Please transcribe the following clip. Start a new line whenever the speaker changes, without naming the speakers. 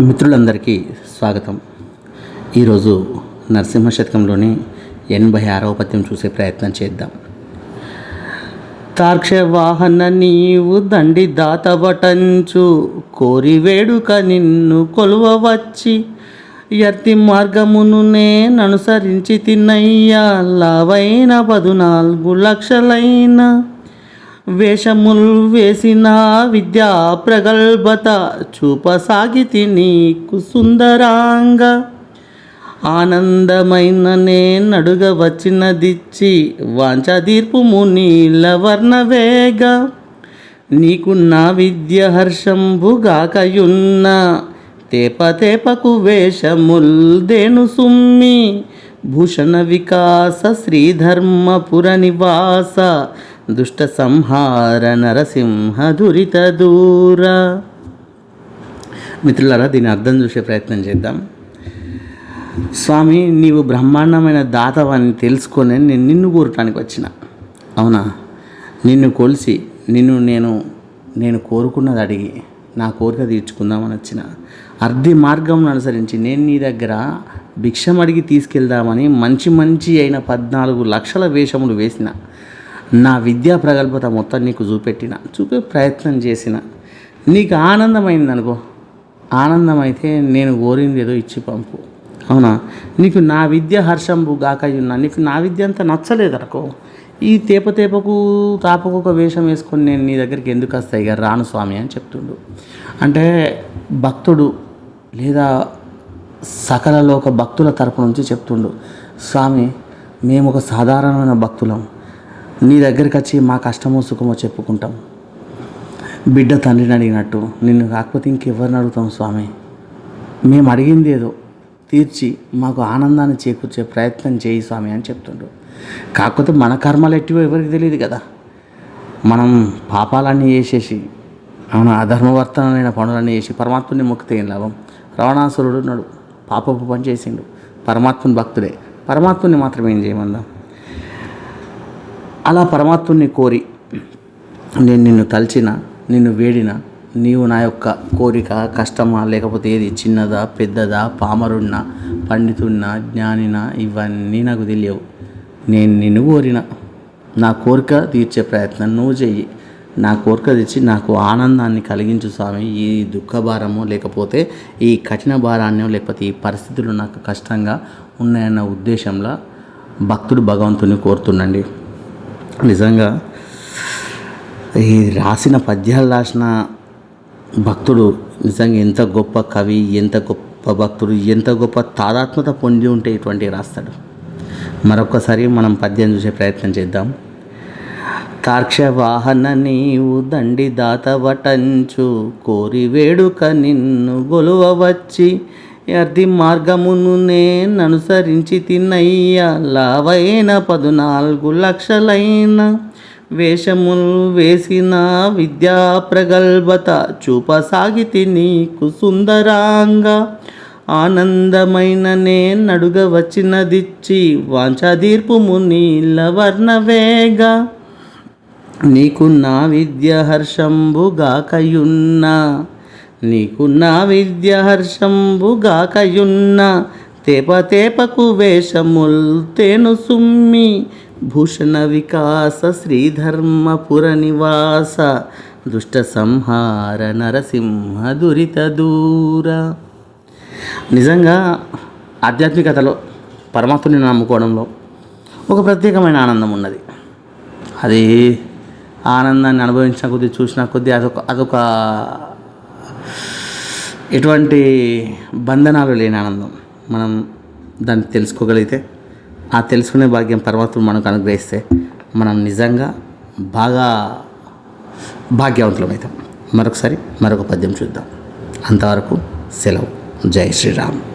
మిత్రులందరికీ స్వాగతం. ఈరోజు నరసింహ శతకంలోని ఎనభై ఆరవ పద్యం చూసే ప్రయత్నం చేద్దాం. తార్క్ష వాహన నీవు దండి దాతవటంచు కోరి వేడుక నిన్ను కొలువ వచ్చి ఎర్తి మార్గమును నేననుసరించి తిన్నయ్యా లావైన పదునాలుగు లక్షలైన. వేషముల్ వేసిన విద్యా ప్రగల్భత చూపసాగితి నీకు సుందరాంగ. ఆనందమైన నేనడుగ వచ్చినదిచ్చి వాంఛాదీర్పుము నీల వర్ణవేగ. నీకు నా విద్య హర్షంబుగాకయున్న తేప తేపకు వేషముల్ దేను సుమ్మి. భూషణ వికాస శ్రీధర్మపుర నివాస దుష్ట సంహార నరసింహ దురిత దూర మిత్రులారా దీని అర్థం చూసే ప్రయత్నం చేద్దాం. స్వామి నీవు బ్రహ్మాండమైన దాతవని తెలుసుకొని నేను నిన్ను కోరటానికి వచ్చిన. అవునా? నిన్ను కొలిసి నిన్ను నేను నేను కోరుకున్నది అడిగి నా కోరిక తీర్చుకుందామని వచ్చిన. అర్ధి మార్గం అనుసరించి నేను నీ దగ్గర భిక్షం అడిగి తీసుకెళ్దామని మంచి మంచి అయిన పద్నాలుగు లక్షల వేషములు వేసిన. నా విద్యా ప్రగల్భత మొత్తం నీకు చూపెట్టిన చూపే ప్రయత్నం చేసిన. నీకు ఆనందమైంది అనుకో. ఆనందమైతే నేను కోరింది ఏదో ఇచ్చి పంపు. అవునా? నీకు నా విద్య హర్షంబు గాకయున్నా నీకు నా విద్య అంతా నచ్చలేదు అనుకో. ఈ తేప తేపకు తాపకు ఒక వేషం వేసుకొని నేను నీ దగ్గరికి ఎందుకు వస్తాయి ఇక రాను స్వామి అని చెప్తుండు. అంటే భక్తుడు లేదా సకల లోక భక్తుల తరపు నుంచి చెప్తుండు స్వామి మేము ఒక సాధారణమైన భక్తులం. నీ దగ్గరికి వచ్చి మా కష్టమో సుఖమో చెప్పుకుంటాం. బిడ్డ తండ్రిని అడిగినట్టు నిన్ను కాకపోతే ఇంకెవరిని అడుగుతాం స్వామి? మేము అడిగింది ఏదో తీర్చి మాకు ఆనందాన్ని చేకూర్చే ప్రయత్నం చేయి స్వామి అని చెప్తుండ్రు. కాకపోతే మన కర్మలు ఎట్టివో ఎవరికి తెలియదు కదా. మనం పాపాలన్నీ చేసేసి మన అధర్మవర్తనమైన పనులన్నీ చేసి పరమాత్ముని మొక్కితే ఏం లాభం? రావణాసురుడు ఉన్నాడు పాపపు పని చేసిండు పరమాత్ముని భక్తుడే. పరమాత్ముని మాత్రం ఏం చేయమందాం? అలా పరమాత్ముని కోరి నేను నిన్ను తలిచిన నిన్ను వేడిన నీవు నా యొక్క కోరిక కష్టమా లేకపోతే ఏది చిన్నదా పెద్దదా పామరున్నా పండితున్నా జ్ఞానినా ఇవన్నీ నాకు తెలియవు. నేను నిన్ను కోరిన. నా కోరిక తీర్చే ప్రయత్నం నువ్వు చెయ్యి. నా కోరిక తెచ్చి నాకు ఆనందాన్ని కలిగించు స్వామి. ఈ దుఃఖభారము లేకపోతే ఈ కఠిన భారాన్నో లేకపోతే ఈ పరిస్థితులు నాకు కష్టంగా ఉన్నాయన్న ఉద్దేశంలో భక్తుడు భగవంతుని కోరుతుండండి. నిజంగా ఈ రాసిన పద్యాలు రాసిన భక్తుడు నిజంగా ఎంత గొప్ప కవి ఎంత గొప్ప భక్తుడు ఎంత గొప్ప తాదాత్మత పొంది ఉంటే ఇటువంటి రాస్తాడు. మరొకసారి మనం పద్యం చూసే ప్రయత్నం చేద్దాం. తార్క్ష వాహన నీవు దండి దాతవటంచు కోరి వేడుక నిన్ను గొలువ వచ్చి అర్ధి మార్గమును నేననుసరించి తిన్నయ్యా. లావైన పదునాలుగు లక్షలైన వేషములు వేసిన విద్యా ప్రగల్భత చూపసాగితి నీకు సుందరాంగా. ఆనందమైన నేనడుగ వచ్చినదిచ్చి వాంఛాదీర్పుము నీల వర్ణవేగ నీకు నా విద్య హర్షంబుగాకయున్నా. నీకున్న విద్య హర్షంబుగాకయున్న తేప తేపకు వేషముల్ తేను సుమ్మి భూషణ వికాస శ్రీధర్మపుర నివాస దుష్ట సంహార నరసింహ దురిత దూర. నిజంగా ఆధ్యాత్మికతలో పరమాత్ముని నమ్ముకోవడంలో ఒక ప్రత్యేకమైన ఆనందం ఉన్నది. అది ఆనందాన్ని అనుభవించిన కొద్దీ చూసిన కొద్దీ అదొక అదొక ఎటువంటి బంధనాలు లేని ఆనందం. మనం దాన్ని తెలుసుకోగలిగితే ఆ తెలుసుకునే భాగ్యం పరమాత్ముడు మనకు అనుగ్రహిస్తే మనం నిజంగా బాగా భాగ్యవంతులమవుతాం మరొకసారి మరొక పద్యం చూద్దాం. అంతవరకు సెలవు. జై శ్రీరామ్.